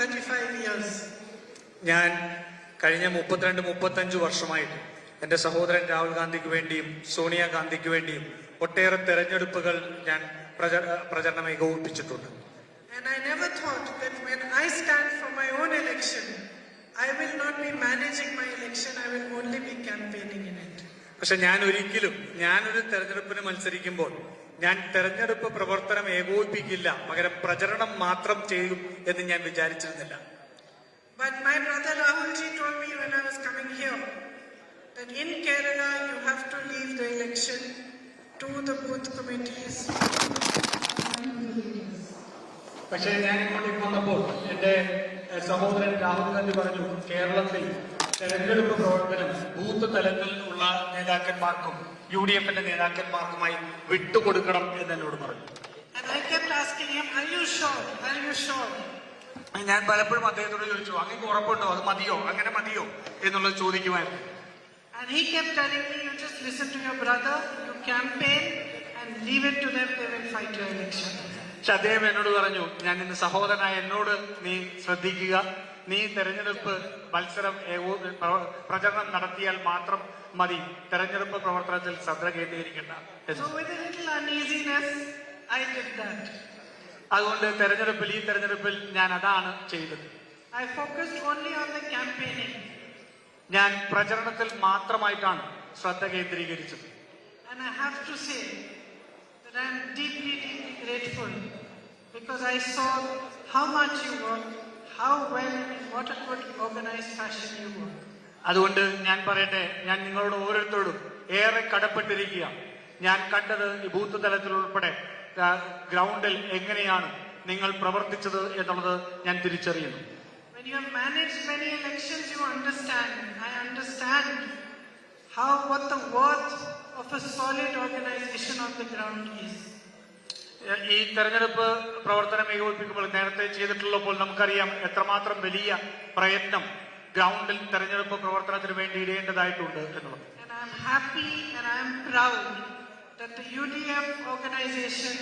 35 years. ഞാൻ കഴിഞ്ഞ മുപ്പത്തിരണ്ട് മുപ്പത്തഞ്ച് വർഷമായിട്ട് എന്റെ സഹോദരൻ രാഹുൽ ഗാന്ധിക്ക് വേണ്ടിയും സോണിയാഗാന്ധിക്ക് വേണ്ടിയും ഒട്ടേറെ തെരഞ്ഞെടുപ്പുകൾ ഞാൻ പ്രച- പ്രചരണം ഏകോപിപ്പിച്ചിട്ടുണ്ട് And I never thought that when I stand for my own election, I will not be managing my election, I will only be campaigning in it. പക്ഷെ ഞാൻ ഒരിക്കലും ഞാനൊരു തെരഞ്ഞെടുപ്പിന് മത്സരിക്കുമ്പോൾ ഞാൻ തെരഞ്ഞെടുപ്പ് പ്രവർത്തനം ഏകോപിപ്പിക്കില്ല പകരം പ്രചരണം മാത്രം ചെയ്യും എന്ന് ഞാൻ വിചാരിച്ചിരുന്നില്ല But my brother Rahul ji told me when I was coming here that in Kerala you have to leave the election to the booth committees. പക്ഷേ ഞാൻ ഇങ്ങോട്ടേക്ക് വന്നപ്പോൾ എന്റെ സഹോദരൻ രാഹുൽ ഗാന്ധി പറഞ്ഞു കേരളത്തിൽ തെരഞ്ഞെടുപ്പ് പ്രവർത്തനം ബൂത്ത് തലത്തിൽ ഉള്ള നേതാക്കന്മാർക്കും യു ഡി എഫിന്റെ നേതാക്കന്മാർക്കുമായി വിട്ടുകൊടുക്കണം എന്ന് എന്നോട് പറഞ്ഞു? ഞാൻ പലപ്പോഴും അദ്ദേഹത്തോട് ചോദിച്ചു അങ്ങനെ ഉറപ്പുണ്ടോ? അത് മതിയോ? അങ്ങനെ മതിയോ? എന്നുള്ളത് ചോദിക്കുമായിരുന്നു. And he kept telling me, You just listen to your brother, you campaign, and leave it to them, they will fight your election. പക്ഷെ അദ്ദേഹം എന്നോട് പറഞ്ഞു ഞാൻ നിന്റെ സഹോദരനായ എന്നോട് നീ ശ്രദ്ധിക്കുക. നീ തെരഞ്ഞെടുപ്പ് മത്സരം പ്രചരണം നടത്തിയാൽ മാത്രം മതി തെരഞ്ഞെടുപ്പ് പ്രവർത്തനത്തിൽ ശ്രദ്ധ കേന്ദ്രീകരിക്കേണ്ട. അതുകൊണ്ട് തെരഞ്ഞെടുപ്പിൽ ഈ തെരഞ്ഞെടുപ്പിൽ ഞാൻ അതാണ് ചെയ്തത്. ഞാൻ പ്രചരണത്തിൽ മാത്രമായിട്ടാണ് ശ്രദ്ധ കേന്ദ്രീകരിച്ചത് And I have to say that I am deeply, deeply grateful because I saw how much you work, how well, what a good organized fashion you work. അതുകൊണ്ട് ഞാൻ പറയട്ടെ ഞാൻ നിങ്ങളോട് ഓരോരുത്തരോടും ഏറെ കടപ്പെട്ടിരിക്കുക ഞാൻ കണ്ടത് ഈ ബൂത്ത് തലത്തിൽ ഉൾപ്പെടെ ഗ്രൗണ്ടിൽ എങ്ങനെയാണ് നിങ്ങൾ പ്രവർത്തിച്ചത് എന്നുള്ളത് ഞാൻ തിരിച്ചറിയുന്നു When you have managed many elections, you understand. I understand how what the worth of a solid organization on the ground is. ഈ തെരഞ്ഞെടുപ്പ് പ്രവർത്തനം ഏകോപിപ്പിക്കുമ്പോൾ നേരത്തെ ചെയ്തിട്ടുള്ളപ്പോൾ നമുക്കറിയാം എത്രമാത്രം വലിയ പ്രയത്നം ഗ്രൗണ്ടിൽ തെരഞ്ഞെടുപ്പ് പ്രവർത്തനത്തിന് വേണ്ടി ഇടേണ്ടതായിട്ടുണ്ട് എന്നുള്ളത് that the UDF organization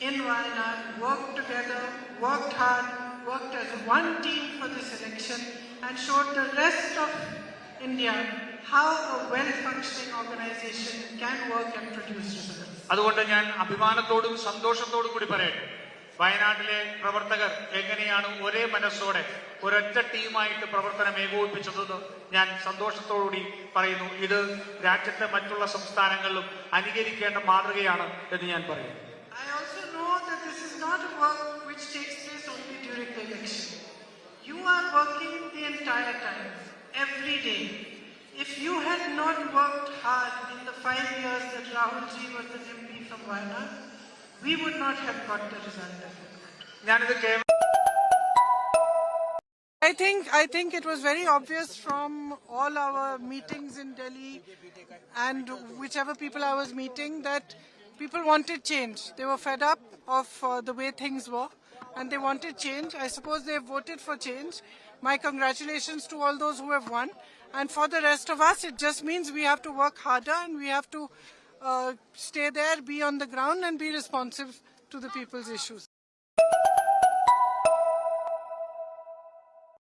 in Wayanad worked together, worked hard, worked as one team for this election and showed the rest of India അതുകൊണ്ട് ഞാൻ അഭിമാനത്തോടും സന്തോഷത്തോടും കൂടി പറയട്ടെ. വയനാട്ടിലെ പ്രവർത്തകർ എങ്ങനെയാണ് ഒരേ മനസ്സോടെ ഒരൊറ്റ ടീമായിട്ട് പ്രവർത്തനം ഏകോപിപ്പിച്ചതെന്ന് ഞാൻ സന്തോഷത്തോടുകൂടി പറയുന്നു. ഇത് രാജ്യത്തെ മറ്റുള്ള സംസ്ഥാനങ്ങളിലും അനുകരിക്കേണ്ട മാതൃകയാണ് എന്ന് ഞാൻ പറയുന്നു. not worked hard uh, in the five years that Rahulji was the MP from Wayana, we would not have got the result that we got. I think I think it was very obvious from all our meetings in Delhi and whichever people I was meeting that people wanted change. They were fed up of uh, the way things were and they wanted change. I suppose they voted for change my congratulations to all those who have won. And for the rest of us, it just means we have to work harder and we have to uh, stay there, be on the ground, and be responsive to the people's issues.